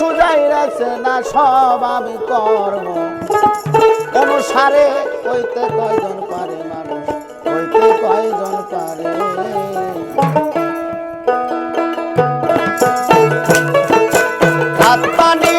সুজাই রাখছে না, সব আমি কর্ম অনুসারে কইতে কয়জন পারে মানুষ? কইতে কয়জন পারে? হাত পানি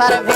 para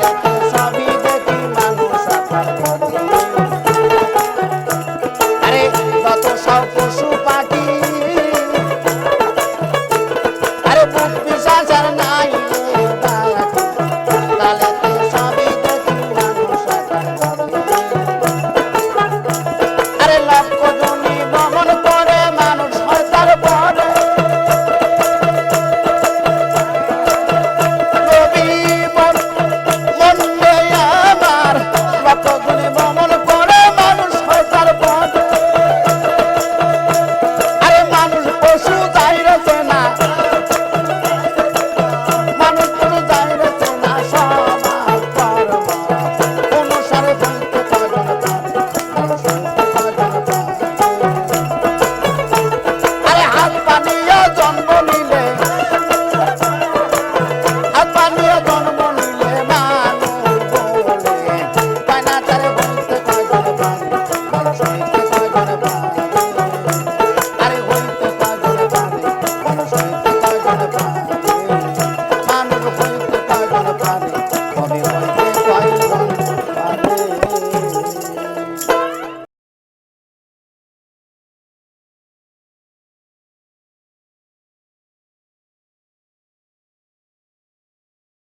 Thank you.